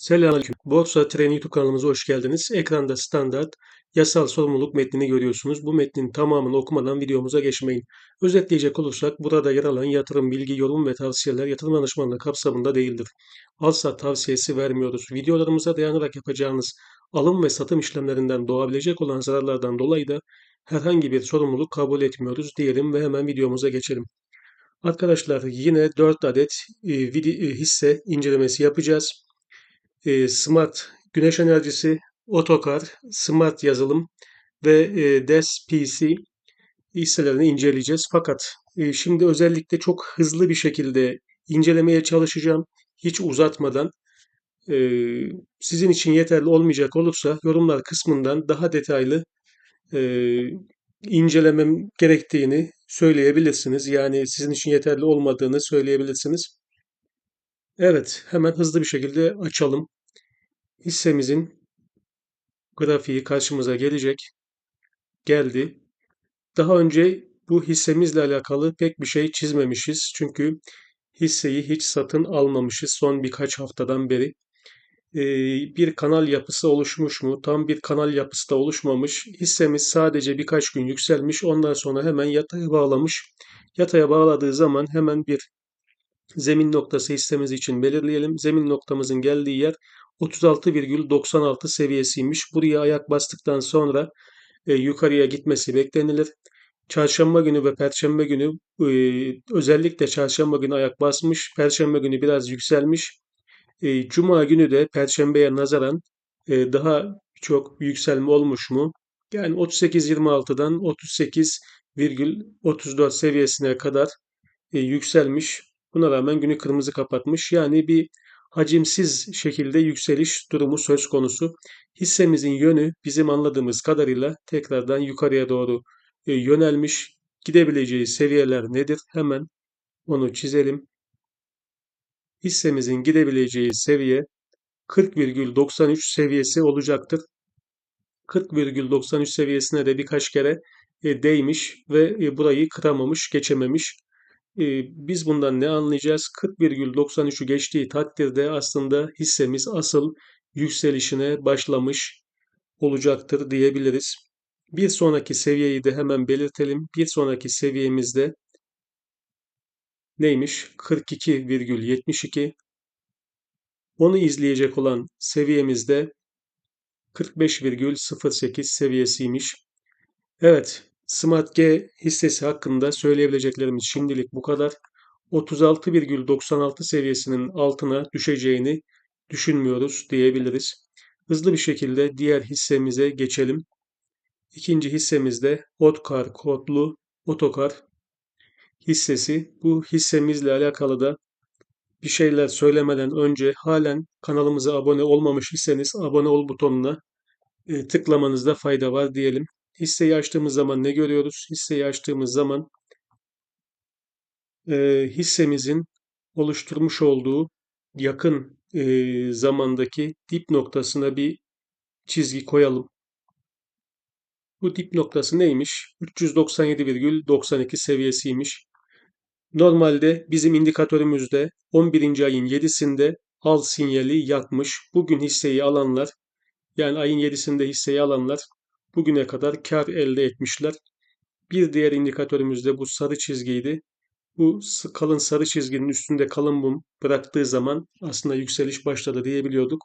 Selamünaleyküm. Borsa Tren YouTube kanalımıza hoş geldiniz. Ekranda standart yasal sorumluluk metnini görüyorsunuz. Bu metnin tamamını okumadan videomuza geçmeyin. Özetleyecek olursak burada yer alan yatırım, bilgi, yorum ve tavsiyeler yatırım danışmanlığı kapsamında değildir. Alsat tavsiyesi vermiyoruz. Videolarımıza dayanarak yapacağınız alım ve satım işlemlerinden doğabilecek olan zararlardan dolayı da herhangi bir sorumluluk kabul etmiyoruz diyelim ve hemen videomuza geçelim. Arkadaşlar yine 4 adet e, e, hisse incelemesi yapacağız e, Smart Güneş Enerjisi, Otokar, Smart Yazılım ve e, DES PC hisselerini inceleyeceğiz. Fakat e, şimdi özellikle çok hızlı bir şekilde incelemeye çalışacağım. Hiç uzatmadan. E, sizin için yeterli olmayacak olursa yorumlar kısmından daha detaylı e, incelemem gerektiğini söyleyebilirsiniz. Yani sizin için yeterli olmadığını söyleyebilirsiniz. Evet, hemen hızlı bir şekilde açalım. Hissemizin grafiği karşımıza gelecek. Geldi. Daha önce bu hissemizle alakalı pek bir şey çizmemişiz. Çünkü hisseyi hiç satın almamışız son birkaç haftadan beri. Ee, bir kanal yapısı oluşmuş mu? Tam bir kanal yapısı da oluşmamış. Hissemiz sadece birkaç gün yükselmiş. Ondan sonra hemen yataya bağlamış. Yataya bağladığı zaman hemen bir zemin noktası hissemiz için belirleyelim. Zemin noktamızın geldiği yer 36,96 seviyesiymiş. Buraya ayak bastıktan sonra e, yukarıya gitmesi beklenilir. Çarşamba günü ve Perşembe günü e, özellikle Çarşamba günü ayak basmış, Perşembe günü biraz yükselmiş. E, Cuma günü de Perşembeye nazaran e, daha çok yükselme olmuş mu? Yani 38.26'dan 38,34 seviyesine kadar e, yükselmiş. Buna rağmen günü kırmızı kapatmış. Yani bir hacimsiz şekilde yükseliş durumu söz konusu. Hissemizin yönü bizim anladığımız kadarıyla tekrardan yukarıya doğru e, yönelmiş. Gidebileceği seviyeler nedir? Hemen onu çizelim. Hissemizin gidebileceği seviye 40,93 seviyesi olacaktır. 40,93 seviyesine de birkaç kere e, değmiş ve e, burayı kıramamış, geçememiş. Biz bundan ne anlayacağız? 40,93'ü geçtiği takdirde aslında hissemiz asıl yükselişine başlamış olacaktır diyebiliriz. Bir sonraki seviyeyi de hemen belirtelim. Bir sonraki seviyemizde neymiş? 42,72. Onu izleyecek olan seviyemizde 45,08 seviyesiymiş. Evet, Smart G hissesi hakkında söyleyebileceklerimiz şimdilik bu kadar. 36,96 seviyesinin altına düşeceğini düşünmüyoruz diyebiliriz. Hızlı bir şekilde diğer hissemize geçelim. İkinci hissemizde Otkar kodlu Otokar hissesi. Bu hissemizle alakalı da bir şeyler söylemeden önce halen kanalımıza abone olmamış iseniz abone ol butonuna e, tıklamanızda fayda var diyelim. Hisseyi açtığımız zaman ne görüyoruz? Hisseyi açtığımız zaman e, hissemizin oluşturmuş olduğu yakın e, zamandaki dip noktasına bir çizgi koyalım. Bu dip noktası neymiş? 397,92 seviyesiymiş. Normalde bizim indikatörümüzde 11. ayın 7'sinde al sinyali yakmış. Bugün hisseyi alanlar yani ayın 7'sinde hisseyi alanlar bugüne kadar kar elde etmişler. Bir diğer indikatörümüz de bu sarı çizgiydi. Bu kalın sarı çizginin üstünde kalın mum bıraktığı zaman aslında yükseliş başladı diyebiliyorduk.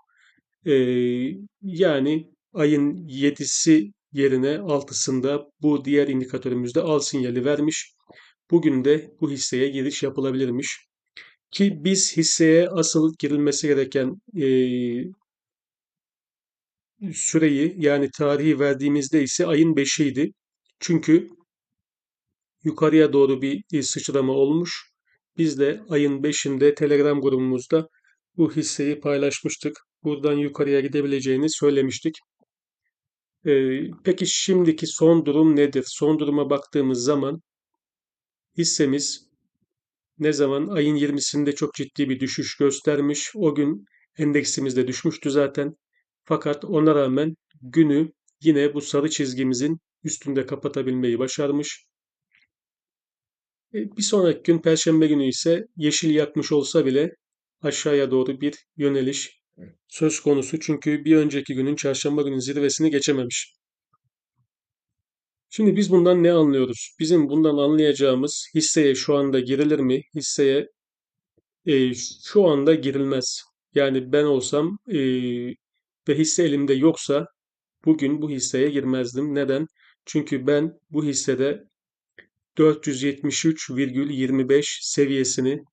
Ee, yani ayın 7'si yerine 6'sında bu diğer indikatörümüzde al sinyali vermiş. Bugün de bu hisseye giriş yapılabilirmiş. Ki biz hisseye asıl girilmesi gereken e, süreyi yani tarihi verdiğimizde ise ayın 5'iydi. Çünkü yukarıya doğru bir sıçrama olmuş. Biz de ayın 5'inde Telegram grubumuzda bu hisseyi paylaşmıştık. Buradan yukarıya gidebileceğini söylemiştik. Ee, peki şimdiki son durum nedir? Son duruma baktığımız zaman hissemiz ne zaman? Ayın 20'sinde çok ciddi bir düşüş göstermiş. O gün endeksimiz de düşmüştü zaten. Fakat ona rağmen günü yine bu sarı çizgimizin üstünde kapatabilmeyi başarmış. E, bir sonraki gün Perşembe günü ise yeşil yakmış olsa bile aşağıya doğru bir yöneliş söz konusu. Çünkü bir önceki günün çarşamba günün zirvesini geçememiş. Şimdi biz bundan ne anlıyoruz? Bizim bundan anlayacağımız hisseye şu anda girilir mi? Hisseye e, şu anda girilmez. Yani ben olsam e, ve hisse elimde yoksa bugün bu hisseye girmezdim. Neden? Çünkü ben bu hissede 473,25 seviyesini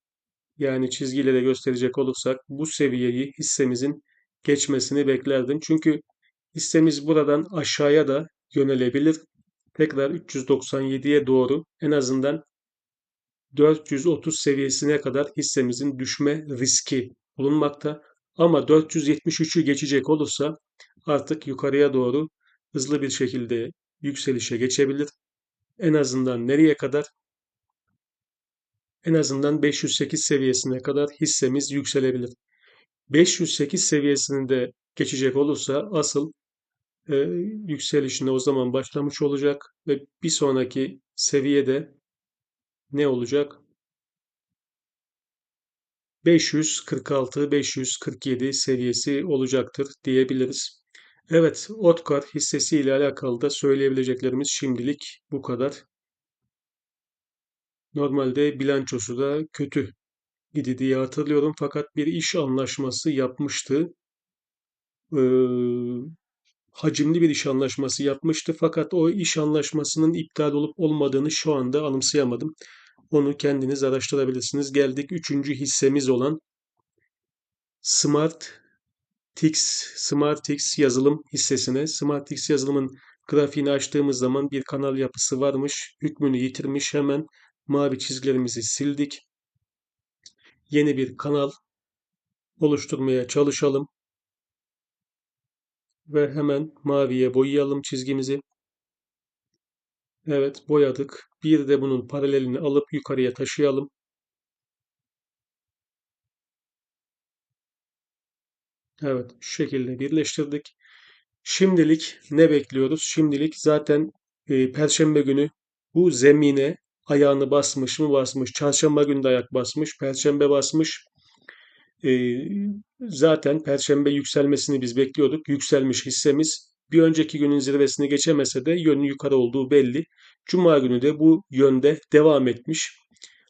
yani çizgiyle de gösterecek olursak bu seviyeyi hissemizin geçmesini beklerdim. Çünkü hissemiz buradan aşağıya da yönelebilir. Tekrar 397'ye doğru en azından 430 seviyesine kadar hissemizin düşme riski bulunmakta. Ama 473'ü geçecek olursa artık yukarıya doğru hızlı bir şekilde yükselişe geçebilir. En azından nereye kadar? En azından 508 seviyesine kadar hissemiz yükselebilir. 508 seviyesini de geçecek olursa asıl e, yükselişine o zaman başlamış olacak ve bir sonraki seviyede ne olacak? 546-547 seviyesi olacaktır diyebiliriz. Evet, Otkar hissesi ile alakalı da söyleyebileceklerimiz şimdilik bu kadar. Normalde bilançosu da kötü idi diye hatırlıyorum fakat bir iş anlaşması yapmıştı. Ee, hacimli bir iş anlaşması yapmıştı fakat o iş anlaşmasının iptal olup olmadığını şu anda anımsayamadım. Onu kendiniz araştırabilirsiniz. Geldik üçüncü hissemiz olan Smart Tix, SmartX yazılım hissesine. SmartX yazılımın grafiğini açtığımız zaman bir kanal yapısı varmış. Hükmünü yitirmiş. Hemen mavi çizgilerimizi sildik. Yeni bir kanal oluşturmaya çalışalım. Ve hemen maviye boyayalım çizgimizi. Evet boyadık. Bir de bunun paralelini alıp yukarıya taşıyalım. Evet şu şekilde birleştirdik. Şimdilik ne bekliyoruz? Şimdilik zaten e, Perşembe günü bu zemine ayağını basmış mı basmış. Çarşamba günü de ayak basmış. Perşembe basmış. E, zaten Perşembe yükselmesini biz bekliyorduk. Yükselmiş hissemiz bir önceki günün zirvesini geçemese de yönü yukarı olduğu belli. Cuma günü de bu yönde devam etmiş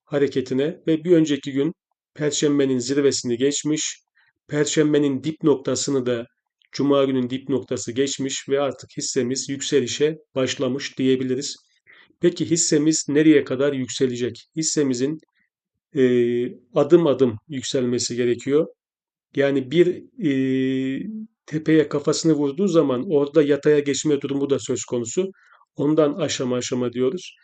hareketine ve bir önceki gün Perşembenin zirvesini geçmiş. Perşembenin dip noktasını da Cuma günün dip noktası geçmiş ve artık hissemiz yükselişe başlamış diyebiliriz. Peki hissemiz nereye kadar yükselecek? Hissemizin e, adım adım yükselmesi gerekiyor. Yani bir e, tepeye kafasını vurduğu zaman orada yataya geçme durumu da söz konusu. Ondan aşama aşama diyoruz.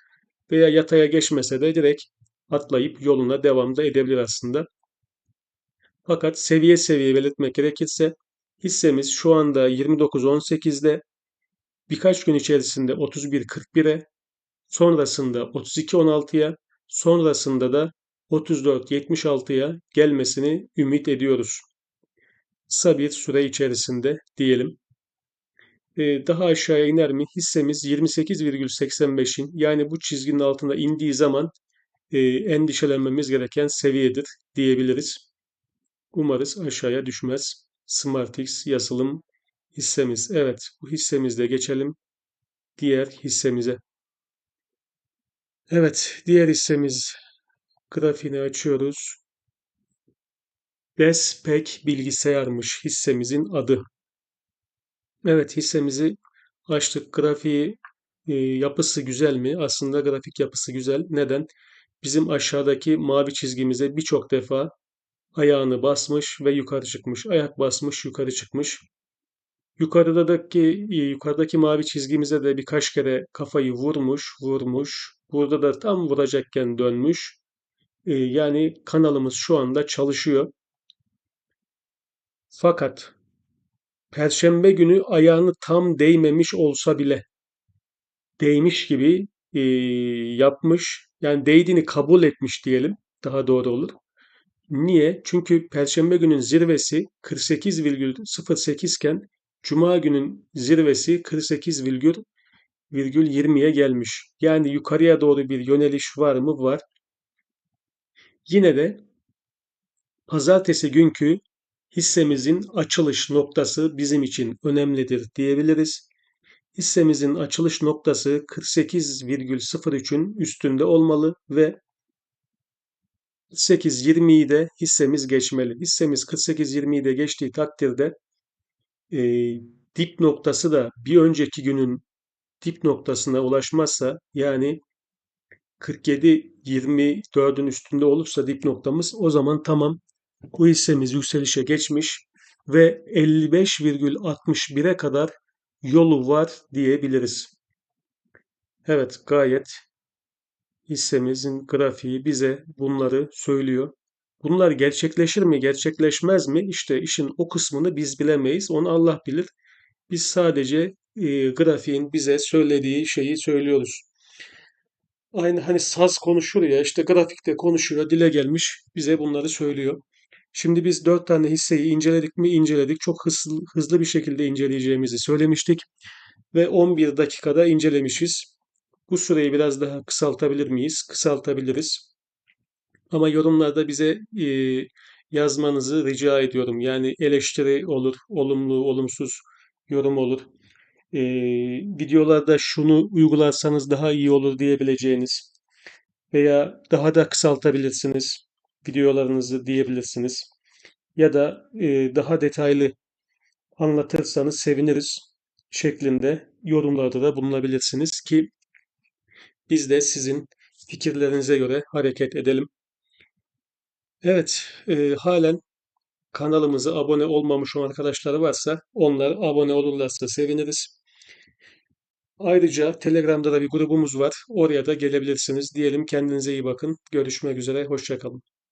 Veya yataya geçmese de direkt atlayıp yoluna devam da edebilir aslında. Fakat seviye seviye belirtmek gerekirse hissemiz şu anda 29.18'de birkaç gün içerisinde 31.41'e sonrasında 32.16'ya sonrasında da 34.76'ya gelmesini ümit ediyoruz. Kısa bir süre içerisinde diyelim. Ee, daha aşağıya iner mi? Hissemiz 28,85'in yani bu çizginin altına indiği zaman e, endişelenmemiz gereken seviyedir diyebiliriz. Umarız aşağıya düşmez. SmartX yazılım hissemiz. Evet bu hissemizde geçelim diğer hissemize. Evet diğer hissemiz grafiğini açıyoruz. Despek bilgisayarmış hissemizin adı. Evet hissemizi açtık. Grafiği e, yapısı güzel mi? Aslında grafik yapısı güzel. Neden? Bizim aşağıdaki mavi çizgimize birçok defa ayağını basmış ve yukarı çıkmış. Ayak basmış, yukarı çıkmış. Yukarıdaki yukarıdaki mavi çizgimize de birkaç kere kafayı vurmuş, vurmuş. Burada da tam vuracakken dönmüş. Ee, yani kanalımız şu anda çalışıyor. Fakat Perşembe günü ayağını tam değmemiş olsa bile değmiş gibi e, yapmış. Yani değdiğini kabul etmiş diyelim. Daha doğru olur. Niye? Çünkü Perşembe günün zirvesi 48,08 iken Cuma günün zirvesi 48,20'ye gelmiş. Yani yukarıya doğru bir yöneliş var mı? Var. Yine de pazartesi günkü hissemizin açılış noktası bizim için önemlidir diyebiliriz. Hissemizin açılış noktası 48,03'ün üstünde olmalı ve 48.20'yi de hissemiz geçmeli. Hissemiz 48.20'yi de geçtiği takdirde e, dip noktası da bir önceki günün dip noktasına ulaşmazsa yani 47-24'ün üstünde olursa dip noktamız o zaman tamam bu hissemiz yükselişe geçmiş ve 55,61'e kadar yolu var diyebiliriz. Evet gayet hissemizin grafiği bize bunları söylüyor. Bunlar gerçekleşir mi, gerçekleşmez mi? İşte işin o kısmını biz bilemeyiz. Onu Allah bilir. Biz sadece e, grafiğin bize söylediği şeyi söylüyoruz. Aynı hani saz konuşur ya işte grafikte konuşuyor, dile gelmiş bize bunları söylüyor. Şimdi biz dört tane hisseyi inceledik mi? İnceledik. Çok hızlı, hızlı bir şekilde inceleyeceğimizi söylemiştik ve 11 dakikada incelemişiz. Bu süreyi biraz daha kısaltabilir miyiz? Kısaltabiliriz. Ama yorumlarda bize e, yazmanızı rica ediyorum. Yani eleştiri olur, olumlu, olumsuz yorum olur. E, videolarda şunu uygularsanız daha iyi olur diyebileceğiniz veya daha da kısaltabilirsiniz videolarınızı diyebilirsiniz. Ya da e, daha detaylı anlatırsanız seviniriz şeklinde yorumlarda da bulunabilirsiniz ki biz de sizin fikirlerinize göre hareket edelim. Evet, e, halen kanalımıza abone olmamış olan arkadaşları varsa onlar abone olurlarsa seviniriz. Ayrıca Telegram'da da bir grubumuz var. Oraya da gelebilirsiniz. Diyelim kendinize iyi bakın. Görüşmek üzere. Hoşçakalın.